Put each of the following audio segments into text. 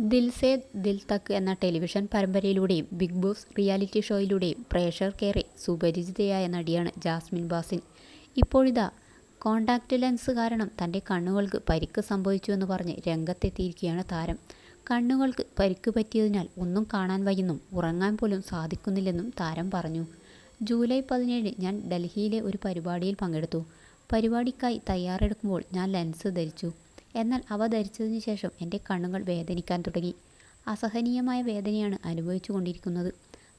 ദിൽ say Dil Tak എന്ന television പരമ്പരയിലൂടെയും big boss reality ഷോയിലൂടെയും പ്രേക്ഷകർക്കേറെ സുപരിചിതയായ നടിയാണ് ജാസ്മിൻ ബാസിൻ. ഇപ്പോഴിതാ കോണ്ടാക്ട് ലെൻസ് കാരണം തന്റെ കണ്ണുകൾക്ക് പരിക്ക് സംഭവിച്ചുവെന്ന് പറഞ്ഞ് രംഗത്തെത്തിയിരിക്കുകയാണ് താരം. കണ്ണുകൾക്ക് പരിക്ക് പറ്റിയതിനാൽ ഒന്നും കാണാൻ വയ്യെന്നും ഉറങ്ങാൻ പോലും സാധിക്കുന്നില്ലെന്നും താരം പറഞ്ഞു. ജൂലൈ പതിനേഴ് ഞാൻ ഡൽഹിയിലെ ഒരു പരിപാടിയിൽ പങ്കെടുത്തു. പരിപാടിക്കായി തയ്യാറെടുക്കുമ്പോൾ ഞാൻ ലെൻസ് ധരിച്ചു. എന്നാൽ അവ ധരിച്ചതിന് ശേഷം എന്റെ കണ്ണുകൾ വേദനിക്കാൻ തുടങ്ങി. അസഹനീയമായ വേദനയാണ് അനുഭവിച്ചു കൊണ്ടിരിക്കുന്നത്.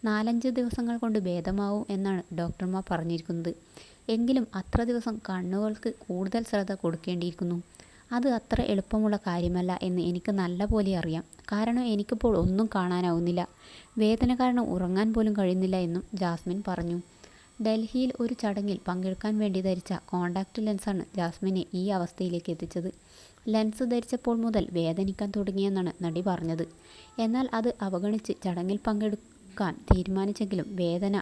നാലഞ്ച് ദിവസങ്ങൾ കൊണ്ട് ഭേദമാവും എന്നാണ് ഡോക്ടർമാർ പറഞ്ഞിരിക്കുന്നത്. എങ്കിലും അത്ര ദിവസം കണ്ണുകൾക്ക് കൂടുതൽ ശ്രദ്ധ കൊടുക്കേണ്ടിയിരിക്കുന്നു. അത് അത്ര എളുപ്പമുള്ള കാര്യമല്ല എന്ന് എനിക്ക് നല്ലപോലെ അറിയാം. കാരണം എനിക്കിപ്പോൾ ഒന്നും കാണാനാവുന്നില്ല. വേദന കാരണം ഉറങ്ങാൻ പോലും കഴിയുന്നില്ല എന്നും ജാസ്മിൻ പറഞ്ഞു. ഡൽഹിയിൽ ഒരു ചടങ്ങിൽ പങ്കെടുക്കാൻ വേണ്ടി ധരിച്ച കോണ്ടാക്ട് ലെൻസാണ് ജാസ്മിനെ ഈ അവസ്ഥയിലേക്ക് എത്തിച്ചത്. ലെൻസ് ധരിച്ചപ്പോൾ മുതൽ വേദനിക്കാൻ തുടങ്ങിയെന്നാണ് നടി പറഞ്ഞത്. എന്നാൽ അത് അവഗണിച്ച് ചടങ്ങിൽ പങ്കെടുക്കാൻ തീരുമാനിച്ചെങ്കിലും വേദന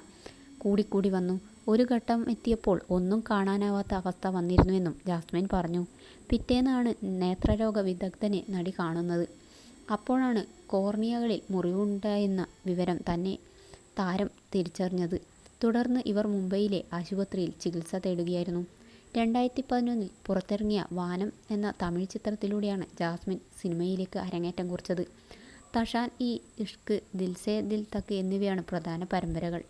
കൂടിക്കൂടി വന്നു. ഒരു ഘട്ടം എത്തിയപ്പോൾ ഒന്നും കാണാനാവാത്ത അവസ്ഥ വന്നിരുന്നുവെന്നും ജാസ്മിൻ പറഞ്ഞു. പിറ്റേന്നാണ് നേത്രരോഗ വിദഗ്ധനെ നടി കാണുന്നത്. അപ്പോഴാണ് കോർണിയകളിൽ മുറിവുണ്ടായെന്ന വിവരം തന്നെ താരം തിരിച്ചറിഞ്ഞത്. തുടർന്ന് ഇവർ മുംബൈയിലെ ആശുപത്രിയിൽ ചികിത്സ തേടുകയായിരുന്നു. രണ്ടായിരത്തി പതിനൊന്നിൽ പുറത്തിറങ്ങിയ വാനം എന്ന തമിഴ് ചിത്രത്തിലൂടെയാണ് ജാസ്മിൻ സിനിമയിലേക്ക് അരങ്ങേറ്റം കുറിച്ചത്. തഷാൻ ഇ ഇഷ്ക് ദിൽസേ ദിൽ തക്ക് എന്നിവയാണ് പ്രധാന പരമ്പരകൾ.